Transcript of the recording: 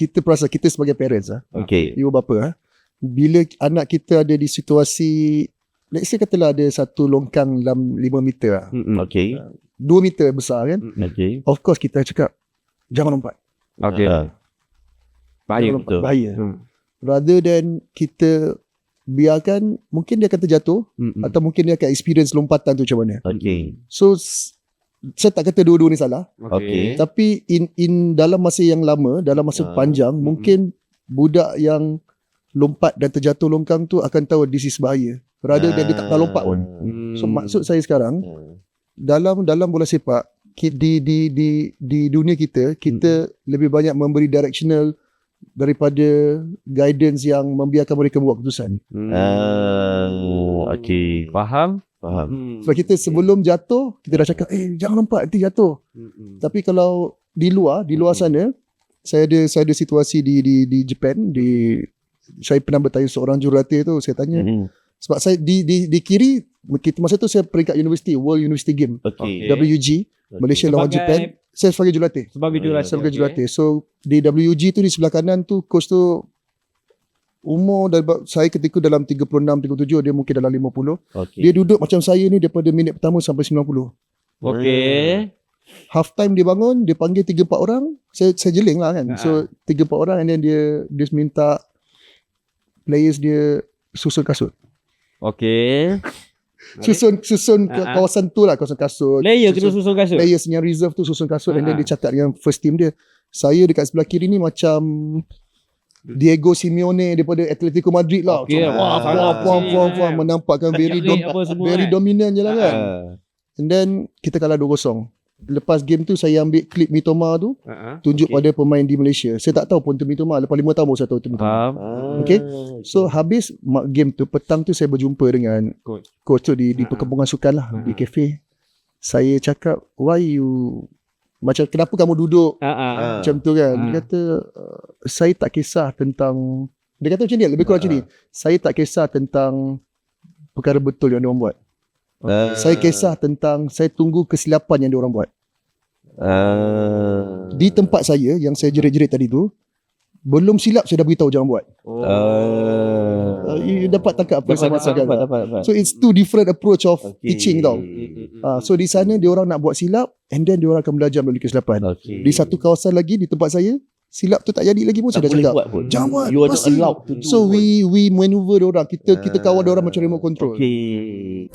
kita perasan kita sebagai parents ah, Okay. ibu bapa ah, bila anak kita ada di situasi let's say katalah ada satu longkang dalam 5 meter ah. Okay. 2 meter besar kan. Okay. Of course kita cakap jangan lompat. Okay. Ah, Bahaya. Lompat. betul. Bahaya. Hmm. Rather than kita biarkan mungkin dia akan terjatuh Mm-mm. atau mungkin dia akan experience lompatan tu macam mana. Okay. So saya tak kata dua-dua ni salah. Okay. Tapi in in dalam masa yang lama, dalam masa Ah. panjang, mungkin budak yang lompat dan terjatuh longkang tu akan tahu this is bahaya. Rather than dia tak pernah lompat pun. Hmm. So maksud saya sekarang Ah. dalam dalam bola sepak di di di di dunia kita kita lebih banyak memberi directional daripada guidance yang membiarkan mereka buat keputusan. Hmm. Ah, okay. Faham? Faham. Hmm. Sebab kita sebelum jatuh kita dah cakap eh jangan lompat nanti jatuh. Mm-mm. Tapi kalau di luar, di luar sana, saya ada saya ada situasi di di di Japan di saya pernah bertanya seorang jurulatih tu saya tanya Hmm. sebab saya di di di kiri kita masa tu saya peringkat universiti World University Game Okay. Okay. WG Malaysia lawan Japan saya sebagai jurulatih Sebagai Hmm. jurulatih. sebagai okay. jurulatih so di WG tu di sebelah kanan tu coach tu umur dari saya ketika dalam 36 37 dia mungkin dalam 50 Okay. dia duduk macam saya ni daripada minit pertama sampai 90 Okay. half time dia bangun dia panggil 3 4 orang saya saya jeling lah kan Ha. so 3 4 orang and then dia dia minta players dia susun kasut Okay. susun susun Ha, ha. kawasan tu lah kawasan kasut Layer kena susun, susun kasut. players yang reserve tu susun kasut and then Ha, ha. dia catat dengan first team dia saya dekat sebelah kiri ni macam Diego Simeone daripada Atletico Madrid lah Okay, Macam, wah, wah, wah, wah, wah, wah, menampakkan very dom, very kan? dominant je lah kan Ah. and then kita kalah 2-0 lepas game tu saya ambil klip Mitoma tu Ah, ah. tunjuk Okay. pada pemain di Malaysia. Saya tak tahu pun tu Mitoma. Lepas 5 tahun baru saya tahu tu Mitoma. Faham. Ah, Okay. So habis game tu petang tu saya berjumpa dengan Coach. coach tu di di Ha-ha. perkembangan sukan lah di Ha-ha. kafe. Saya cakap why you macam kenapa kamu duduk. Ah. macam tu kan. Ha. Dia kata uh, saya tak kisah tentang dia kata macam ni lebih kurang macam ni. Saya tak kisah tentang perkara betul yang dia orang buat. Ah. Saya kisah tentang saya tunggu kesilapan yang dia orang buat. Ah. Di tempat saya yang saya jerit-jerit tadi tu belum silap saya dah beritahu jangan buat. Oh. Uh, you dapat tangkap apa Dapat, saya dapat, maksudkan dapat, tak? dapat, dapat. So it's two different approach of Okay. teaching tau. Uh, so di sana dia orang nak buat silap and then dia orang akan belajar melalui kesilapan. Okay. Di satu kawasan lagi di tempat saya silap tu tak jadi lagi pun tak saya dah cakap. pun. Jangan. You are not pasti." allowed to do. So we we maneuver dia orang. Kita kita kawal dia orang macam remote control. Okay.